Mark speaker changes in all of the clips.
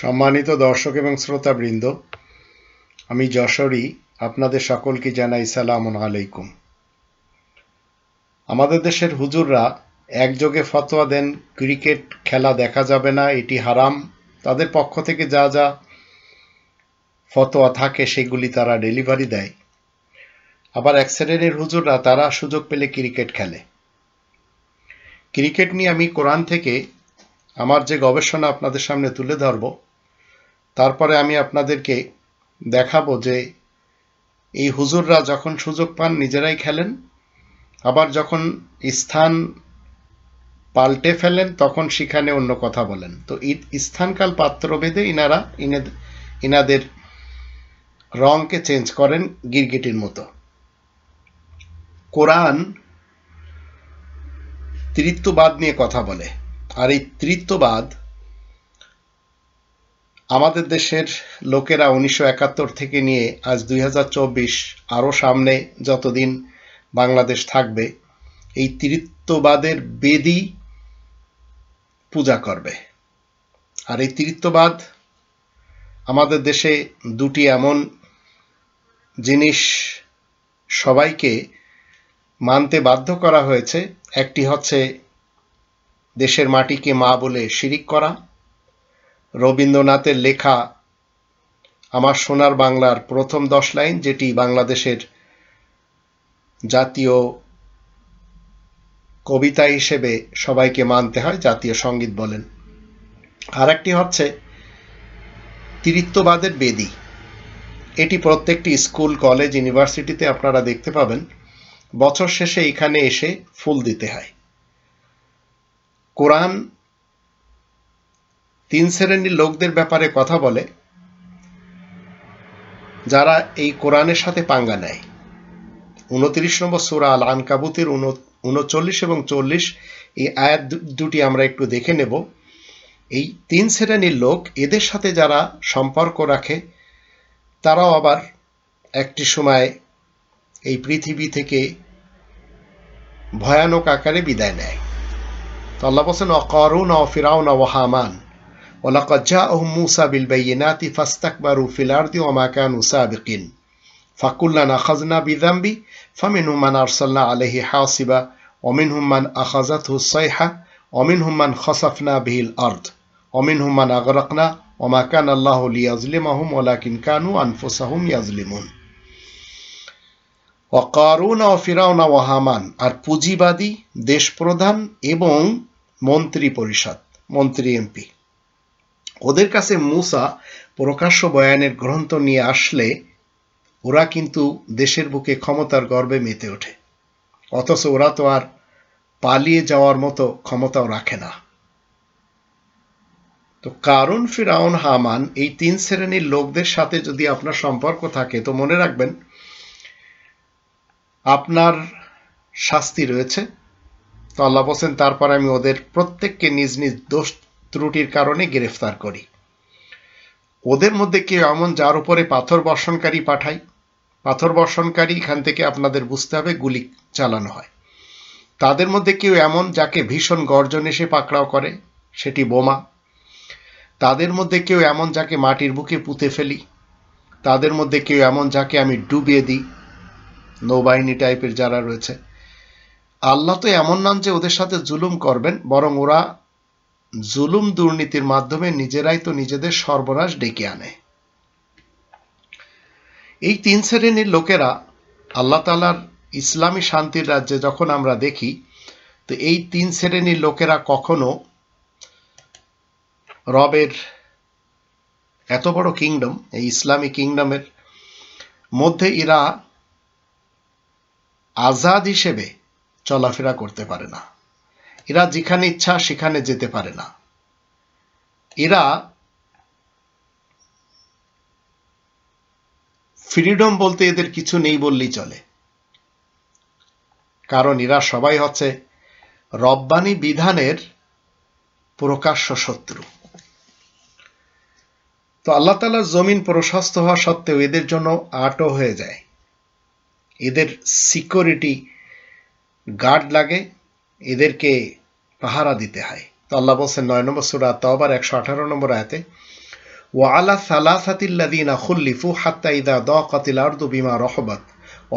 Speaker 1: সম্মানিত দর্শক এবং শ্রোতাবৃন্দ, আমি যশোরী, আপনাদের সকলকে জানাই সালাম আলাইকুম। আমাদের দেশের হুজুররা একযোগে ফতোয়া দেন, ক্রিকেট খেলা দেখা যাবে না, এটি হারাম, তাদের পক্ষ থেকে যা যা ফতোয়া থাকে সেগুলি তারা ডেলিভারি দেয়। আবার এক শ্রেণির হুজুররা তারা সুযোগ পেলে ক্রিকেট খেলে। ক্রিকেট নিয়ে আমি কোরআন থেকে আমার যে গবেষণা আপনাদের সামনে তুলে ধরব তারপরে আমি আপনাদেরকে দেখাবো যে এই হুজুররা যখন সুযোগ পান নিজেরাই খেলেন, আবার যখন স্থান পাল্টে ফেলেন, তখন সেখানে অন্য কথা বলেন। তো স্থানকাল পাত্রভেদে ইনারা ইনাদের ইনাদের রংকে চেঞ্জ করেন গিরগিটির মতো। কোরআন তৃত্ববাদ নিয়ে কথা বলে। আর এই তৃত্ববাদ আমাদের দেশের লোকেরা উনিশশো একাত্তর থেকে নিয়ে আজ দুই হাজার চব্বিশ আরও সামনে যতদিন বাংলাদেশ থাকবে, এই তৃত্ববাদের বেদি পূজা করবে। আর এই তৃত্ববাদ আমাদের দেশে দুটি এমন জিনিস সবাইকে মানতে বাধ্য করা হয়েছে। একটি হচ্ছে দেশের মাটিকে মা বলে শিরিক করা রবীন্দ্রনাথের লেখা আমার সোনার বাংলার প্রথম দশ লাইন, যেটি বাংলাদেশের জাতীয় কবিতা হিসেবে সবাইকে মানতে হয়, জাতীয় সংগীত বলেন। আর একটি হচ্ছে, তিরিত্ববাদের বেদি। এটি প্রত্যেকটি স্কুল, কলেজ, ইউনিভার্সিটিতে আপনারা দেখতে পাবেন। বছর শেষে এখানে এসে ফুল দিতে হয়। কোরআন তিন শ্রেণির লোকদের ব্যাপারে কথা বলে, যারা এই কোরআনের সাথে পাঙ্গা নেয়। উনত্রিশ নম্বর সুরা আল আনকাবুতের উনচল্লিশ এবং চল্লিশ, এই আয়াত দুটি আমরা একটু দেখে নেব। এই তিন শ্রেণির লোক, এদের সাথে যারা সম্পর্ক রাখে, তারাও আবার একটি সময় এই পৃথিবী থেকে ভয়ানক আকারে বিদায় নেয়। তো আল্লাহ বলছেন, অকরুন ও ফিরাউন ولقد جاءهم موسى بالبينات فاستكبروا في الأرض وما كانوا سابقين فكلا أخذنا بذنبه فمنهم من أرسلنا عليه حاصبا ومنهم من أخذته الصيحة ومنهم من خسفنا به الأرض ومنهم من أغرقنا وما كان الله ليظلمهم ولكن كانوا أنفسهم يظلمون অকারুন ও ফিরাউনা ও হামান আর পুঁজিবাদী দেশপ্রধান এবং মন্ত্রী পরিষদ মন্ত্রী এমপি ওদের কাছে মুসা প্রকাশ্য বয়ানের গ্রন্থ নিয়ে আসলে ওরা কিন্তু দেশের বুকে ক্ষমতার গর্বে মেতে ওঠে। অথচ ওরা তো আর পালিয়ে যাওয়ার মতো ক্ষমতাও রাখে না। তো কারণ ফিরাউন, হামান এই তিন শ্রেণির লোকদের সাথে যদি আপনার সম্পর্ক থাকে, তো মনে রাখবেন আপনার শাস্তি রয়েছে। তো আল্লাহ বলছেন, তারপর আমি ওদের প্রত্যেককে নিজ নিজ দোষ ত্রুটির কারণে গ্রেফতার করি। ওদের মধ্যে কেউ এমন যার উপরে পাথর বর্ষণকারী পাঠাই, পাথর বর্ষণকারী এখান থেকে আপনাদের বুঝতে হবে গুলি চালানো হয়। তাদের মধ্যে কেউ এমন যাকে ভীষণ গর্জন এসে পাকড়াও করে, সেটি বোমা। তাদের মধ্যে কেউ এমন যাকে মাটির বুকে পুঁতে ফেলি। তাদের মধ্যে কেউ এমন যাকে আমি ডুবিয়ে দিই। নৌবাহিনী টাইপের যারা রয়েছে। আল্লাহ তো এমন নন যে ওদের সাথে জুলুম করবেন, বরং ওরা জুলুম দুর্নীতির মাধ্যমে নিজেরাই তো নিজেদের সর্বনাশ ডেকে আনে। এই তিন শ্রেণির লোকেরা আল্লাহ তালার ইসলামী শান্তির রাজ্যে যখন আমরা দেখি, তো এই তিন শ্রেণির লোকেরা কখনো রবের এত বড় কিংডম, এই ইসলামী কিংডমের মধ্যে এরা আজাদ হিসেবে চলাফেরা করতে পারে না। এরা যেখানে ইচ্ছা সেখানে যেতে পারে না। এরা ফ্রিডম বলতে এদের কিছু নেই বললেই চলে। কারণ এরা সবাই হচ্ছে রব্বানি বিধানের প্রকাশ্য শত্রু। তো আল্লাহ তালার জমিন প্রশস্ত হওয়া সত্ত্বেও এদের জন্য আটও হয়ে যায়। এদের সিকিউরিটি গার্ড লাগে। এদেরকে পাহারা দিতে হয়। তো আল্লাহ বলছেন, নয় নম্বর সুরা তবার একশো আঠারো নম্বর আয়াতে ওয়ালা সালাসাতিল্লাদিনা খুল্লিফু হাত্তা ইদা দ কাতিল আর্দু বিমা রহবত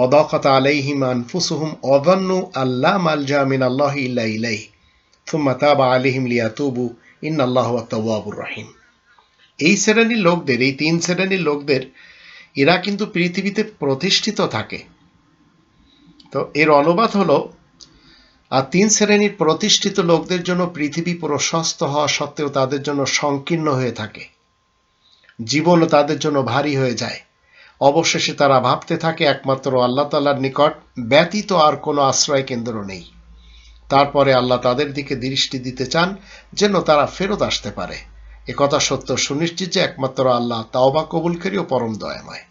Speaker 1: অদকত আলাইহিম আনফুসুহুম অদন্নু আল্লাহ মালজা মিন আল্লাহ ইল্লা ইলাই থুম্মা তাবা আলিহিম লিয়াতুবু ইন আল্লাহ আত্তাবুর রহিম। এই শ্রেণির লোকদের, এই তিন শ্রেণির লোকদের, এরা কিন্তু পৃথিবীতে প্রতিষ্ঠিত থাকে। তো এর অনুবাদ হলো আর তিন শ্রেণির প্রতিষ্ঠিত লোকদের জন্য পৃথিবী প্রশস্ত হওয়া সত্ত্বেও তাদের জন্য সংকীর্ণ হয়ে থাকে। জীবনও তাদের জন্য ভারী হয়ে যায়। অবশেষে তারা ভাবতে থাকে, একমাত্র আল্লাহ তাল্লার নিকট ব্যতীত আর কোনো আশ্রয় কেন্দ্র নেই। তারপরে আল্লাহ তাদের দিকে দৃষ্টি দিতে চান, যেন তারা ফেরত আসতে পারে। একথা সত্য সুনিশ্চিত যে একমাত্র আল্লাহ তাওবা কবুলকারী ও পরম দয়াময়।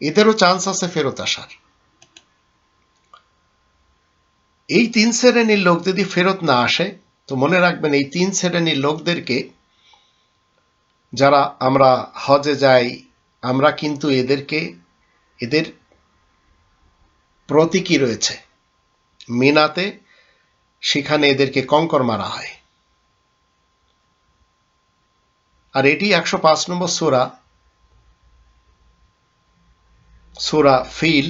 Speaker 1: এদেরও চান্স আছে ফেরত আসার। এই তিন শ্রেণির লোক যদি ফেরত না আসে, তো মনে রাখবেন এই তিন শ্রেণির লোকদেরকে যারা আমরা হজে যাই, আমরা কিন্তু এদেরকে, এদের প্রতীকী রয়েছে। মিনাতে সেখানে এদেরকে কঙ্কর মারা হয়। আর এটি একশো পাঁচ নম্বর সুরা সুরা ফিল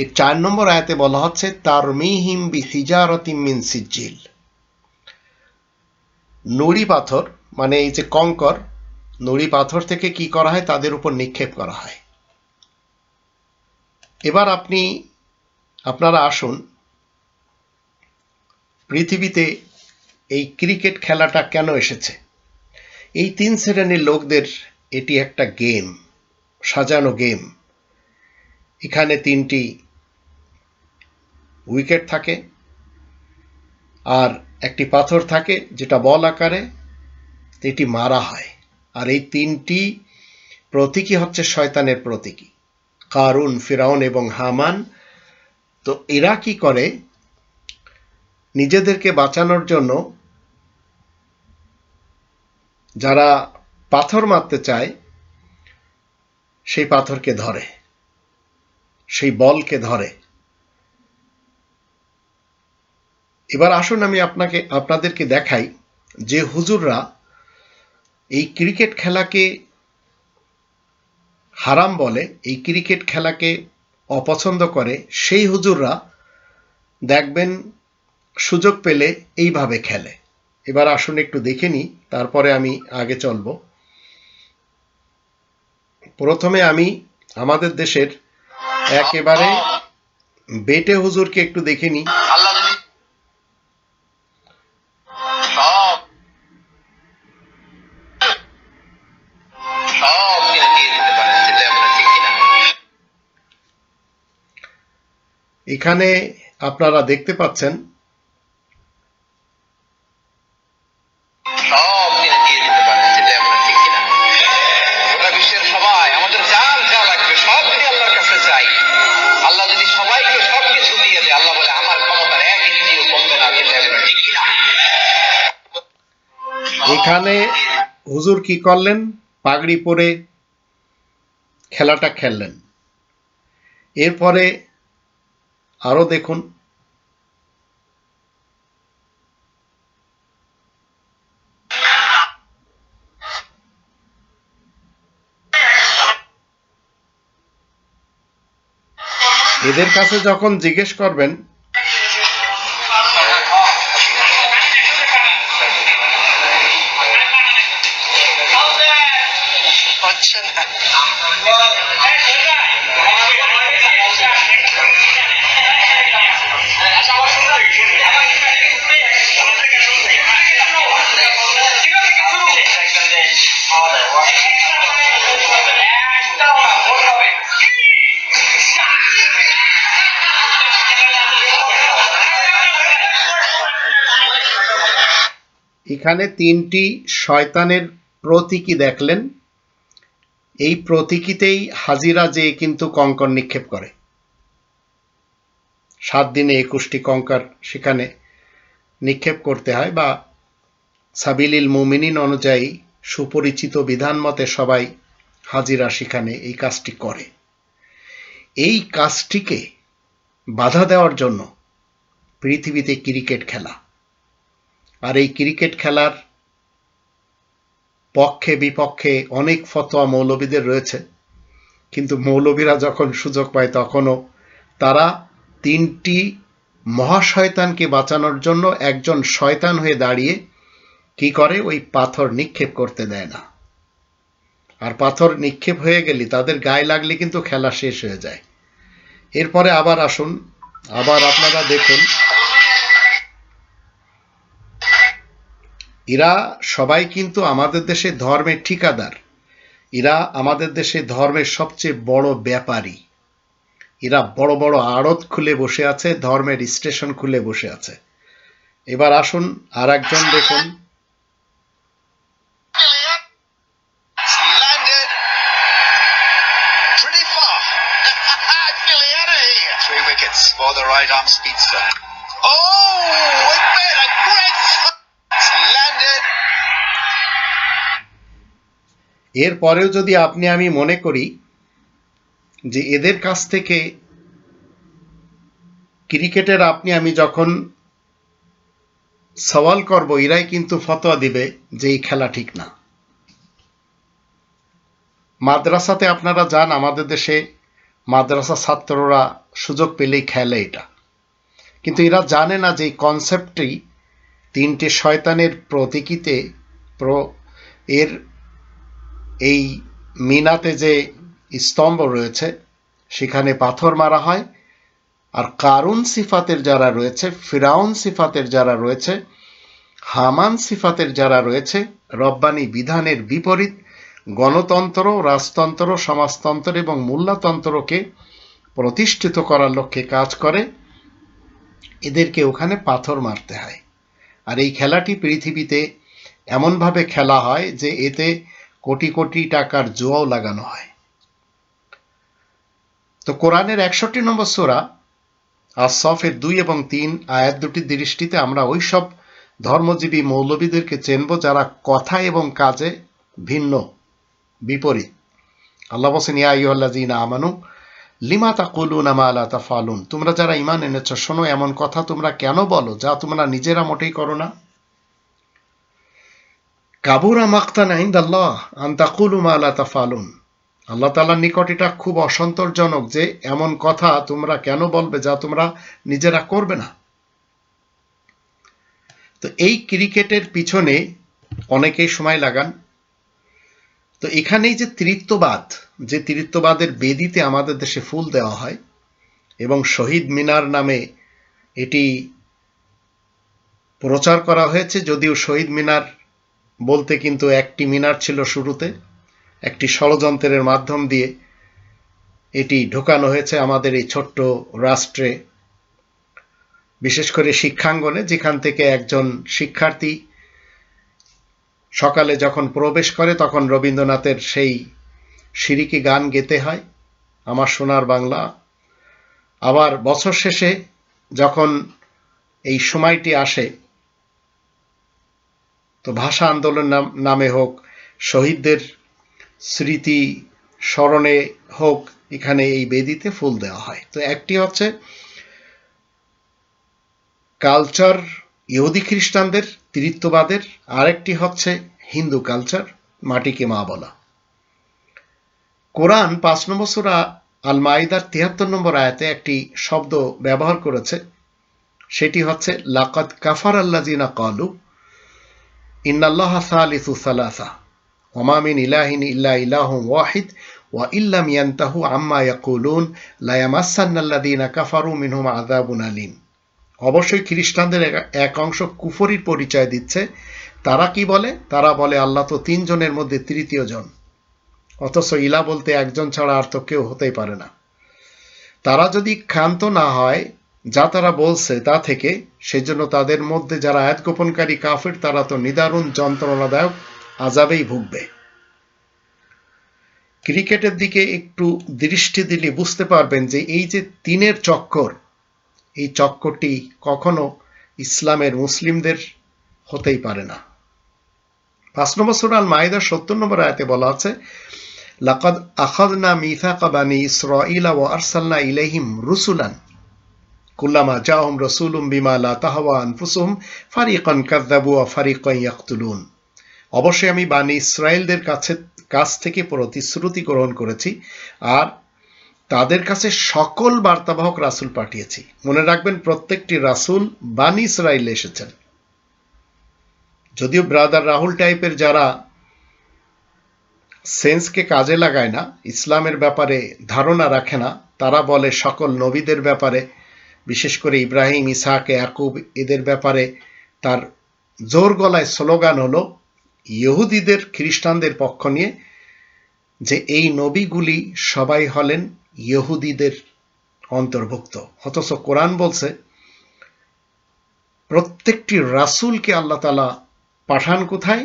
Speaker 1: এর চার নম্বর আয়াতে বলা হচ্ছে, তারমিহিম বি হিজারতিম মিন সিজিল নুড়ি পাথর মানে এই যে কঙ্কর, নুড়ি পাথর থেকে কি করা হয়? তাদের উপর নিক্ষেপ করা হয়। এবার আপনি, আপনারা আসুন, পৃথিবীতে এই ক্রিকেট খেলাটা কেন এসেছে? এই তিন শ্রেণির লোকদের এটি একটা গেম, সাজানো গেম। এখানে তিনটি উইকেট থাকে, আর একটি পাথর থাকে যেটা বল আকারে এটি মারা হয়। আর এই তিনটি প্রতীকী হচ্ছে শয়তানের প্রতীকী, কারুন, ফিরাউন এবং হামান। তো এরা কি করে? নিজেদেরকে বাঁচানোর জন্য যারা পাথর মারতে চায়, সেই পাথরকে ধরে, সেই বলকে ধরে। এবার আসুন আমি আপনাকে, আপনাদেরকে দেখাই যে হুজুররা এই ক্রিকেট খেলাকে হারাম বলে, এই ক্রিকেট খেলাকে অপছন্দ করে, সেই হুজুররা দেখবেন সুযোগ পেলে এইভাবে খেলে। এবার আসুন একটু দেখে নিই, তারপরে আমি আগে চলব। প্রথমে আমি আমাদের দেশের একেবারে বেটে হুজুরকে একটু দেখে নিই।
Speaker 2: চিল্লাই
Speaker 1: আপনারা দেখতে পাচ্ছেন এখানে হুজুর কি করলেন? পাগড়ি পরে খেলাটা খেললেন। এরপরে আরও দেখুন। এদের কাছে যখন জিজ্ঞেস করবেন এখানে তিনটি শয়তানের প্রতীকী দেখলেন। এই প্রতীকীতেই হাজিরা যে কিন্তু কঙ্কর নিক্ষেপ করে। সাত দিনে একুশটি কঙ্কর সেখানে নিক্ষেপ করতে হয় বা সাবিলিল মুমিনিন অনুযায়ী সুপরিচিত বিধান মতে সবাই হাজিরা সেখানে এই কাজটি করে। এই কাজটিকে বাধা দেওয়ার জন্য পৃথিবীতে ক্রিকেট খেলা। আর এই ক্রিকেট খেলার পক্ষে বিপক্ষে অনেক ফতোয়া মৌলবীদের রয়েছে। কিন্তু মৌলবীরা যখন সুযোগ পায় তখনও তারা তিনটি মহাশয়তানকে বাঁচানোর জন্য একজন শয়তান হয়ে দাঁড়িয়ে কি করে? ওই পাথর নিক্ষেপ করতে দেয় না। আর পাথর নিক্ষেপ হয়ে গেলে তাদের গায়ে লাগলে কিন্তু খেলা শেষ হয়ে যায়। এরপরে আবার আসুন, আবার আপনারা দেখুন এরা সবাই কিন্তু আমাদের দেশে ধর্মের ঠিকাদার। এরা আমাদের দেশে ধর্মের সবচেয়ে বড় ব্যাপারী। এরা বড় বড় আড়ত খুলে বসে আছে, ধর্মের স্টেশন খুলে বসে আছে। এবার আসুন আর একজন দেখুন। এরপরেও যদি আপনি আমি মনে করি যে এদের কাছ থেকে ক্রিকেটের আপনি আমি যখন সওয়াল করব, এরাই কিন্তু ফতোয়া দিবে যে এই খেলা ঠিক না। মাদ্রাসাতে আপনারা যান, আমাদের দেশে মাদ্রাসা ছাত্ররা সুযোগ পেলেই খেলে এটা। কিন্তু এরা জানে না যে এই কনসেপ্টটি তিনটে শয়তানের প্রতীকীতে প্র এর এই মিনাতে যে স্তম্ভ রয়েছে, সেখানে পাথর মারা হয়। আর কারুন সিফাতের যারা রয়েছে, ফিরাউন সিফাতের যারা রয়েছে, হামান সিফাতের যারা রয়েছে, রব্বানি বিধানের বিপরীত গণতন্ত্র, রাজতন্ত্র, সমাজতন্ত্র এবং মূল্যতন্ত্রকে প্রতিষ্ঠিত করার লক্ষ্যে কাজ করে। এদেরকে ওখানে পাথর মারতে হয়। আর এই খেলাটি পৃথিবীতে এমনভাবে খেলা হয় যে এতে কোটি কোটি টাকার জোয়াও লাগানো হয়। তো কোরআনের একষট্টি নম্বর সোরা আসফের দুই এবং তিন আয়াত দুটির দৃষ্টিতে আমরা ওই সব ধর্মজীবী মৌলবীদেরকে চেনব যারা কথা এবং কাজে ভিন্ন, বিপরীত। আল্লাহ বসেন ইয়াইল্লাজিনা আমানু, লিমা তাকুলুন আমা আলা তাফালুন? তোমরা যারা ইমান এনেছ, শোনো, এমন কথা তোমরা কেন বলো যা তোমরা নিজেরা মোটেই করো না? কাবুরা মাক্তান আল্লাহ আন তাকুলু মা আলা তাফালুন। আল্লাহ তালার নিকট এটা খুব অসন্তোষজনক যে এমন কথা তোমরা কেন বলবে যা তোমরা নিজেরা করবে না। তো এই ক্রিকেটের পিছনে অনেকেই সময় লাগান। তো এখানেই যে তৃত্ববাদ যে তৃত্ববাদের বেদিতে আমাদের দেশে ফুল দেওয়া হয় এবং শহীদ মিনার নামে এটি প্রচার করা হয়েছে, যদিও শহীদ মিনার বলতে কিন্তু একটি মিনার ছিল শুরুতে, একটি ষড়যন্ত্রের মাধ্যম দিয়ে এটি ঢোকানো হয়েছে আমাদের এই ছোট্ট রাষ্ট্রে, বিশেষ করে শিক্ষাঙ্গনে, যেখান থেকে একজন শিক্ষার্থী সকালে যখন প্রবেশ করে, তখন রবীন্দ্রনাথের সেই সিরিকি গান গেতে হয়, আমার সোনার বাংলা। আবার বছর শেষে যখন এই সময়টি আসে তো ভাষা আন্দোলন নাম- হোক, শহীদদের স্মৃতি স্মরণে হোক, এখানে এই বেদিতে ফুল দেওয়া হয়। তো একটি হচ্ছে কালচার ইহুদি খ্রিস্টানদের তৃত্ববাদের আরেকটি হচ্ছে হিন্দু কালচার, মাটিকে মা বলা। কোরআন পাঁচ নম্বর সুরা আল মাইদার তিয়াত্তর নম্বর আয়াতে একটি শব্দ ব্যবহার করেছে। সেটি হচ্ছে লাকাত কাফার আল্লাজিনা কালু অবশ্যই খ্রিস্টানদের এক অংশ কুফরির পরিচয় দিচ্ছে। তারা কি বলে? তারা বলে, আল্লাহ তো তিনজনের মধ্যে তৃতীয় জন। অথচ ইলা বলতে একজন ছাড়া আর তো কেউ হতেই পারে না। তারা যদি ক্ষান্ত না হয় যা তারা বলছে তা থেকে, সেজন্য তাদের মধ্যে যারা আয়াত গোপনকারী কাফের, তারা তো নিদারুণ যন্ত্রণাদায়ক আজাবেই ভুগবে। ক্রিকেটের দিকে একটু দৃষ্টি দিলে বুঝতে পারবেন যে এই যে তিনের চক্কর, এই চক্করটি কখনো ইসলামের মুসলিমদের হতেই পারে না। পাঁচ নম্বর সুরাল মাইদার সত্তর নম্বর আয়াতে বলা আছে, লাকাদ আখাদনা মিথাকা বানি ইসরাইলা ও আরসালনা ইলাইহিম রুসুলান। অবশ্যই আমি বানি ইসরায়েলদের কাছে, কাছ থেকে প্রতিশ্রুতি গ্রহণ করেছি আর তাদের কাছে সকল বার্তাবাহক রাসূল পাঠিয়েছি। মনে রাখবেন প্রত্যেকটি রাসূল বানি ইসরায়েল এসেছেন। যদিও ব্রাদার রাহুল টাইপের যারা সেন্সকে কাজে লাগায় না, ইসলামের ব্যাপারে ধারণা রাখে না, তারা বলে সকল নবীদের ব্যাপারে বিশেষ করে ইব্রাহিম, ইসাহাক, ইয়াকুব, এদের ব্যাপারে তার জোর গলায় স্লোগান হলো, ইহুদিদের, খ্রিস্টানদের পক্ষ নিয়ে যে এই নবীগুলি সবাই হলেন ইহুদিদের অন্তর্ভুক্ত। অথচ কোরআন বলছে, প্রত্যেকটি রাসূলকে আল্লাহ তালা পাঠান কোথায়?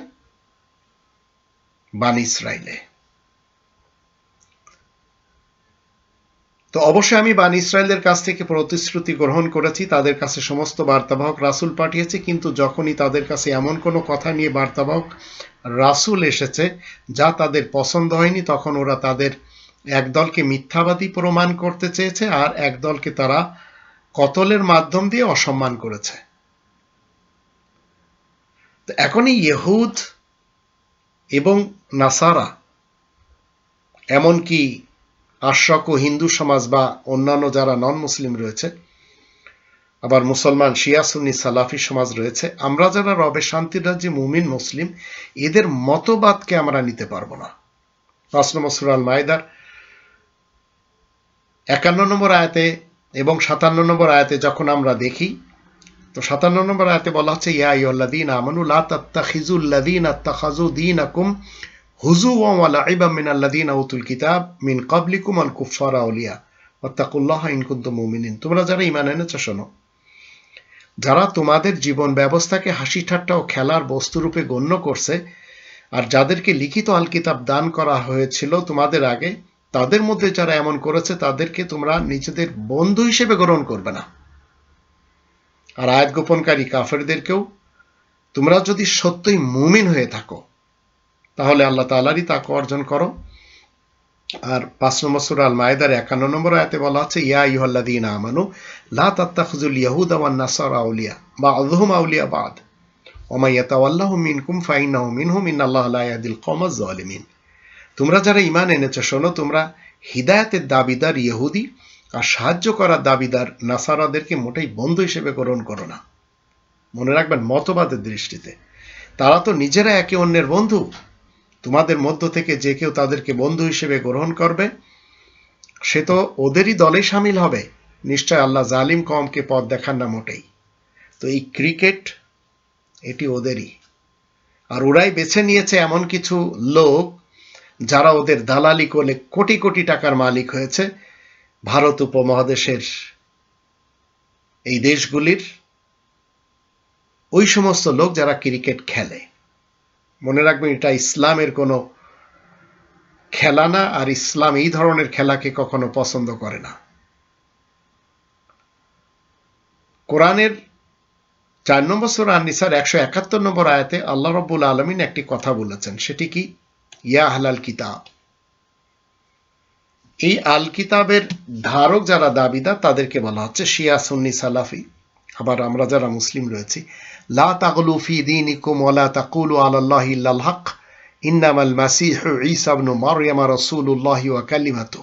Speaker 1: বান ইসরায়েলে তো অবশ্যই আমি বান ইসরায়েলের কাছ থেকে প্রতিশ্রুতি গ্রহণ করেছি, তাদের কাছে সমস্ত বার্তাবাহক রাসূল পাঠিয়েছি, কিন্তু যখনই তাদের কাছে এমন কোনো কথা নিয়ে বার্তাবাহক রাসূল এসেছে যা তাদের পছন্দ হয়নি, তখন ওরা তাদের একদলকে মিথ্যাবাদী প্রমাণ করতে চেয়েছে আর একদলকে তারা কতলের মাধ্যম দিয়ে অসম্মান করেছে। তো এখনই ইহুদ এবং নাসারা, এমনকি আশরাক ও হিন্দু সমাজ বা অন্যান্য যারা নন মুসলিম রয়েছে, আবার মুসলমান, শিয়া, সুন্নি, সালাফি সমাজ রয়েছে, আমরা যারা রবে শান্তির রাজ্যে মুমিন, মুসলিম, এদের মতবাদকে আমরা নিতে পারব না। পাঁচ নম্বর সুরাল মায়দার একান্ন নম্বর আয়াতে এবং সাতান্ন নম্বর আয়াতে যখন আমরা দেখি, তো সাতান্ন নম্বর আয়াতে বলা হচ্ছে, ইয়া আইয়ুল্লাযীনা আমানু লা তাত্তাখিযুল্লাযীনা আত্তাখাযু দীনাকুম হুজুওয়া ওয়া লাইবা মিনাল্লাযীনা উতুল কিতাব মিন ক্বাবলিকুম আল কুফারা আউলিয়া ওয়াত্তাকুল্লাহা ইন মুমিনিন। তোমরা যারা এনেছো, শোনো। যারা তোমাদের জীবন ব্যবস্থাকে হাসি ঠাট্টা ও খেলার বস্তুরূপে গণ্য করছে আর যাদেরকে লিখিত আল কিতাব দান করা হয়েছিল তোমাদের আগে, তাদের মধ্যে যারা এমন করেছে, তাদেরকে তোমরা নিজেদের বন্ধু হিসেবে গ্রহণ করবে না। আর আয়াত গোপনকারী কাফেরদেরকেও তোমরা যদি সত্যই মুমিন হয়ে থাকো তাহলে আল্লাহ তালারই তাকে অর্জন করো। আর পাঁচ নম্বর সুরা আল মায়েদার একান্ন নম্বর আয়াতে বলা হচ্ছে ইয়া ইহল্লাদিন আমানু, লা তাত্তাখুজুল ইয়াহুদ ওয়ান নাসারা আউলিয়া বা আদহুম আউলিয়া বাদ। ওমা ইয়াতাওয়াল্লাহু মিনকুম ফাইন্নাহু মিনহুম, ইন্নাল্লাহা লা ইয়াহদিল কওমাজ জালিমিন তোমরা যারা ইমান এনেছো, শোনো, তোমরা হিদায়াতের দাবিদার ইহুদি, আর সাহায্য করার দাবিদার নাসারাদেরকে মোটেই বন্ধু হিসেবে গ্রহণ করো না। মনে রাখবেন, মতবাদের দৃষ্টিতে। তারা তো নিজেরা একে অন্যের বন্ধু। তোমাদের মধ্য থেকে যে কেউ তাদেরকে বন্ধু হিসেবে গ্রহণ করবে, সে তো ওদেরই দলে সামিল হবে। নিশ্চয় আল্লাহ জালিম কমকে পথ দেখান না মোটেই। তো এই ক্রিকেট, এটি ওদেরই। আর ওরাই বেছে নিয়েছে এমন কিছু লোক যারা ওদের দালালি করলে কোটি কোটি টাকার মালিক হয়েছে। ভারত উপমহাদেশের এই দেশগুলির ওই সমস্ত লোক যারা ক্রিকেট খেলে। মনে রাখবেন, এটা ইসলামের কোনো খেলা না, আর ইসলাম এই ধরনের খেলাকে কখনো পছন্দ করে না। কোরআনের চার নম্বর সুরা নিসার একশো একাত্তর নম্বর আয়াতে আল্লাহ রব্বুল আলমিন একটি কথা বলেছেন, সেটি কি? ইয়া আহলাল কিতাব। এই আল কিতাবের ধারক যারা দাবিদার, তাদেরকে বলা হচ্ছে শিয়া সুন্নি সালাফি। আবার আমরা যারা মুসলিম রয়েছি লা তাগলু ফি দীনিকুম ওয়ালা তাকুলু আলাল্লাহি ইল্লাল হক ইন্নামাল মাসিহু ঈসা ইবনু মারইয়াম রাসূলুল্লাহি ওয়া কালিমাতু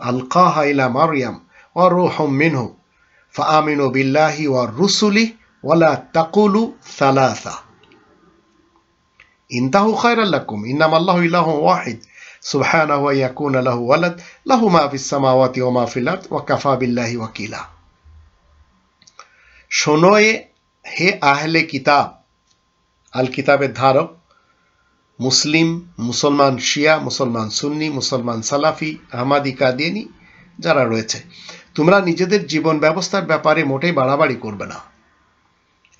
Speaker 1: আলকাহা ইলা মারইয়াম ওয়া রূহুম মিনহু فآمنوا بالله ورسله ولا تقولوا ثلاثة انتهوا خيرا لكم إنما الله إله واحد سبحانه أن يكون له ولد له ما في السماوات وما في الأرض وكفى بالله وكيلا শোনোয়ে হে আহলে কিতাব, আল কিতাবের ধারক, মুসলিম, মুসলমান শিয়া, মুসলমান সুন্নি, মুসলমান সালাফি, আহমাদি কাদিয়ানি যারা রয়েছে। তোমরা নিজেদের জীবন ব্যবস্থার ব্যাপারে মোটেই বাড়াবাড়ি করবে না।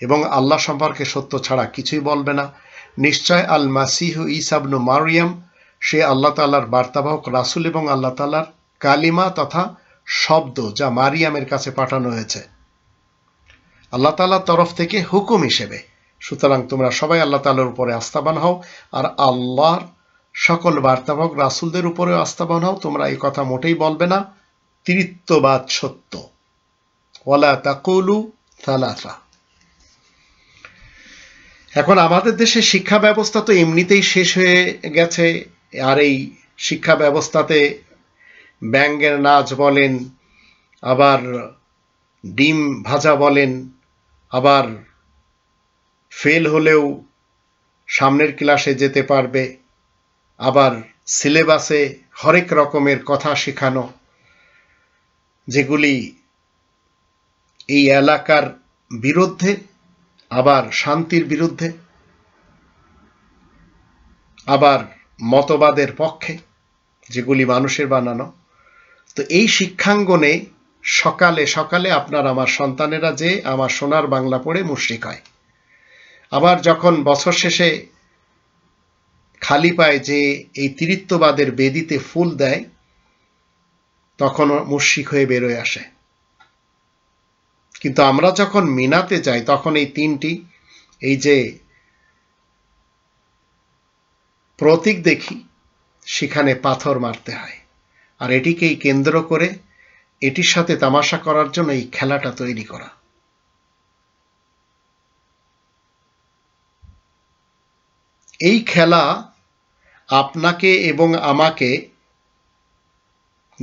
Speaker 1: এবং আল্লাহ সম্পর্কে সত্য ছাড়া কিছুই বলবে না। নিশ্চয় আল মাসিহ ইসাবনু মারিয়াম, সে আল্লাহ তাল্লার বার্তাবাহক রাসুল এবং আল্লাহ তাল্লার কালিমা তথা শব্দ যা মারিয়ামের কাছে পাঠানো হয়েছে। আল্লাহ তাল্লার তরফ থেকে হুকুম হিসেবে। সুতরাং তোমরা সবাই আল্লাহ তাল্লার উপরে আস্থাবান হও, আর আল্লাহর সকল বার্তাবাহক রাসুলদের উপরে আস্থাবান হও। তোমরা এই কথা মোটেই বলবে না তৃত্ববাদ সত্য। এখন আমাদের দেশে শিক্ষা ব্যবস্থা তো এমনিতেই শেষ হয়ে গেছে, আর এই শিক্ষা ব্যবস্থাতে ব্যাঙ্গের নাচ বলেন, আবার ডিম ভাজা বলেন আবার ফেল হলেও সামনের ক্লাসে যেতে পারবে, আবার সিলেবাসে হরেক রকমের কথা শেখানো, যেগুলি এই এলাকার বিরুদ্ধে, আবার শান্তির বিরুদ্ধে, আবার মতবাদের পক্ষে, যেগুলি মানুষের বানানো। তো এই শিক্ষাঙ্গনে সকালে সকালে আপনার আমার সন্তানেরা যে আমার সোনার বাংলা পড়ে মুশ্রিক হয়। আবার যখন বছর শেষে খালি পায় যে এই তিরিত্ববাদের বেদিতে ফুল দেয়, তখন মুশ্রিক হয়ে বেরোয় আসে। কিন্তু আমরা যখন মিনাতে যাই, তখন এই তিনটি, এই যে প্রতীক দেখি, সেখানে পাথর মারতে হয়। আর এটিকেই কেন্দ্র করে এটির সাথে তামাশা করার জন্য এই খেলাটা তৈরি করা। এই খেলা আপনাকে এবং আমাকে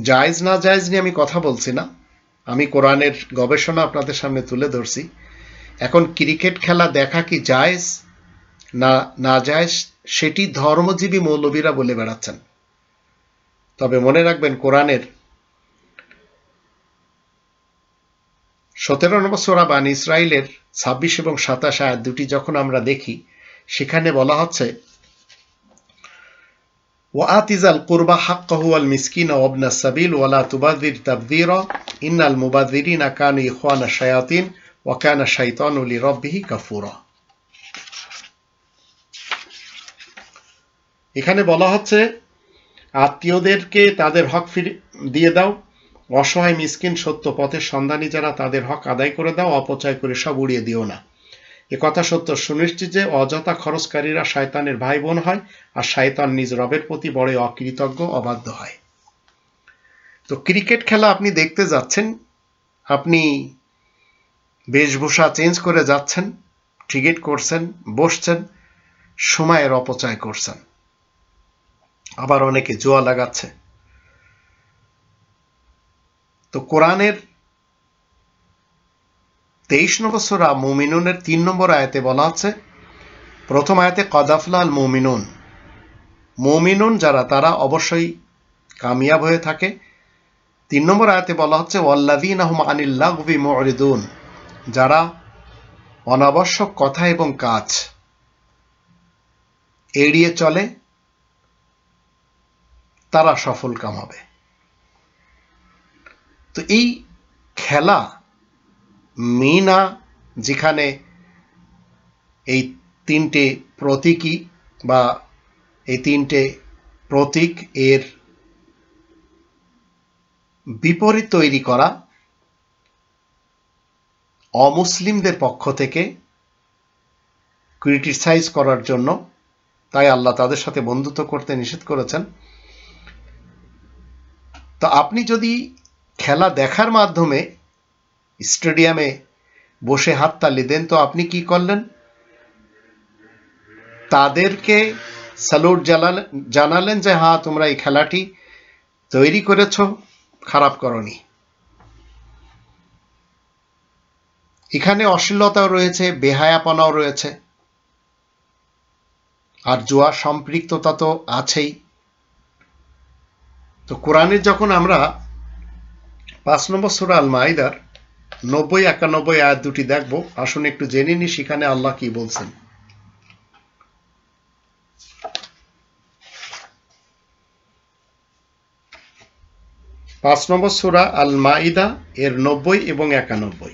Speaker 1: জায়েজ না জায়েজ নিয়ে আমি কথা বলছি না। আমি কোরআনের গবেষণা আপনাদের সামনে তুলে ধরছি। এখন ক্রিকেট খেলা দেখা কি জায়েজ না না জায়েজ, সেটি ধর্মজীবী মৌলবীরা বলে বেড়াচ্ছেন। তবে মনে রাখবেন, কোরআনের সতেরো নম্বর সোরা বান ইসরায়েলের ছাব্বিশ এবং সাতাশ আয়াত দুটি যখন আমরা দেখি, সেখানে বলা হচ্ছে ওয়াতিজাল কুরবা হাক্কাহু আল মিসকিন ওবনা সাবিল ওয়ালা তুবাদির তাবদির, ইন্নাল মুবাদিরিন আকান ইহানা শায়াতিন ওয়াকানা শাইতান উলি রব্বিহি কাফুরা। এখানে বলা হচ্ছে, আত্মীয়দেরকে তাদের হক ফিরে দিয়ে দাও অসহায় মিসকিন সত্য পথের সন্ধানী যারা, তাদের হক আদায় করে দাও, অপচয় করে সব উড়িয়ে দিও না। এ কথা সত্য, সুনিশ্চিত যে অযথা খরচকারীরা শয়তানের ভাই বোন হয়, আর শয়তান নিজ রবের প্রতি বড় অকৃতজ্ঞ, অবাধ্য হয়। তো ক্রিকেট খেলা আপনি দেখতে যাচ্ছেন, আপনি বেশভূষা চেঞ্জ করে যাচ্ছেন টিকিট করছেন, বসছেন, সময়ের অপচয় করছেন। আবার অনেকে জোয়া লাগাচ্ছে। তো কোরআনের তেইশ নম্বর সোরা মুমিনুনের তিন নম্বর আয়াতে বলা আছে, প্রথম আয়াতে কদাফলাল মুমিনুন মুমিনুন যারা, তারা অবশ্যই কামিয়াব হয়ে থাকে। তিন নম্বর আয়াতে বলা হচ্ছে ওয়াল্লাদিন আহম আনিল্লাগবি মরিদুন যারা অনাবশ্যক কথা এবং কাজ এড়িয়ে চলে, তারা সফল কাম হবে তো এই খেলা মিনা যেখানে এই তিনটে প্রতীকী বা এই তিনটে প্রতীক এর বিপরীত তৈরি করা অমুসলিমদের পক্ষ থেকে ক্রিটিসাইজ করার জন্য তাই আল্লাহ তাদের সাথে বন্ধুত্ব করতে নিষেধ করেছেন। তো আপনি যদি খেলা দেখার মাধ্যমে স্টেডিয়ামে বসে হাত হাততালি দেন, তো আপনি কি করলেন? তাদেরকে স্যালুট জানালেন যে হ্যাঁ তোমরা এই খেলাটি তৈরি করেছ, খারাপ করনি। এখানে অশ্লীলতাও রয়েছে, বেহায়াপনাও রয়েছে। আর জোয়া সম্পৃক্ততা তো আছেই। তো কোরআনের যখন আমরা পাঁচ নম্বর সুরা আল মাইদার নব্বই, একানব্বই আয়াত দুটি দেখব। আসুন একটু জেনে নি সেখানে আল্লাহ কি বলছেন। পাঁচ নম্বর সুরা আল মাইদা এর নব্বই এবং একানব্বই।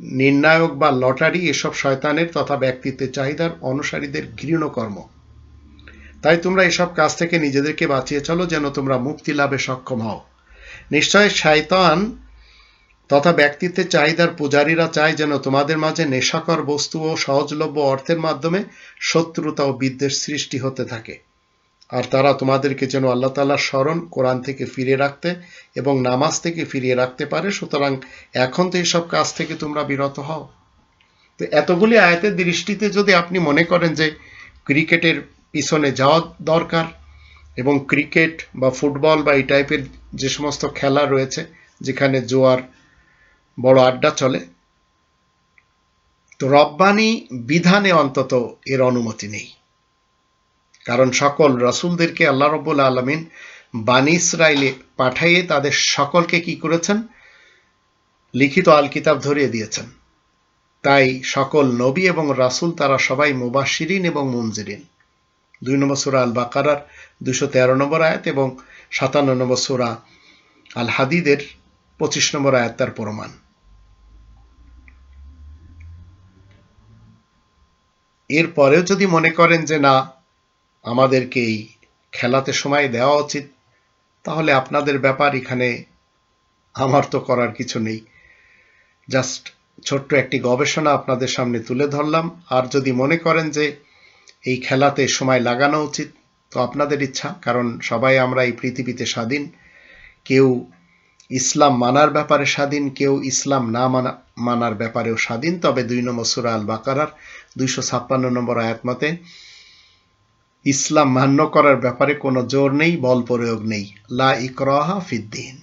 Speaker 1: নির্ণায়ক বা লটারি এসব শয়তানের তথা ব্যক্তিত্বের চাহিদার অনুসারীদের ঘৃণ কর্ম তাই তোমরা এসব কাজ থেকে নিজেদেরকে বাঁচিয়ে চলো যেন তোমরা মুক্তি লাভে সক্ষম হও। নিশ্চয় শয়তান তথা ব্যক্তিত্বের চাহিদার পূজারীরা চায় যেন তোমাদের মাঝে নেশাকর বস্তু ও সহজলভ্য অর্থের মাধ্যমে শত্রুতা ও বিদ্বেষ সৃষ্টি হতে থাকে। আর তারা তোমাদেরকে যেন আল্লাহ তাল্লাহর স্মরণ কোরআন থেকে ফিরিয়ে রাখতে এবং নামাজ থেকে ফিরিয়ে রাখতে পারে, সুতরাং এখন তো এসব কাজ থেকে তোমরা বিরত হও। তো এতগুলি আয়াতের দৃষ্টিতে যদি আপনি মনে করেন যে ক্রিকেটের পিছনে যাওয়া দরকার এবং ক্রিকেট বা ফুটবল বা এই টাইপের যে সমস্ত খেলা রয়েছে, যেখানে জোয়ার বড় আড্ডা চলে, তো রব্বানি বিধানে অন্তত এর অনুমতি নেই। কারণ সকল রসুলদেরকে আল্লাহ রব্বুল আলমিন বানি ইসরায়েলে পাঠাইয়ে তাদের সকলকে কি করেছেন? লিখিত আল কিতাব ধরিয়ে দিয়েছেন। তাই সকল নবী এবং রাসুল তারা সবাই মুবাসিরিন এবং মুনজিরিন। দুই নম্বর সুরা আল বাকারার দুশো তেরো নম্বর আয়াত এবং সাতান্ন নম্বর সুরা আল হাদিদের পঁচিশ নম্বর আয়াত তার প্রমাণ। এরপরেও যদি মনে করেন যে না আমাদেরকে এই খেলাতে সময় দেওয়া উচিত, তাহলে আপনাদের ব্যাপার এখানে আমার তো করার কিছু নেই। জাস্ট ছোট্ট একটি গবেষণা আপনাদের সামনে তুলে ধরলাম। আর যদি মনে করেন যে এই খেলাতে সময় লাগানো উচিত, তো আপনাদের ইচ্ছা, কারণ সবাই আমরা এই পৃথিবীতে স্বাধীন। কেউ ইসলাম মানার ব্যাপারে স্বাধীন, কেউ ইসলাম না মানা, মানার ব্যাপারেও স্বাধীন। তবে দুই নম্বর সুরা আল বাকারার দুইশো ছাপ্পান্ন নম্বর আয়াত মতে ইসলাম মান্য করার ব্যাপারে কোনো জোর নেই বল প্রয়োগ নেই। লা ইকরাহা ফিদ্দিন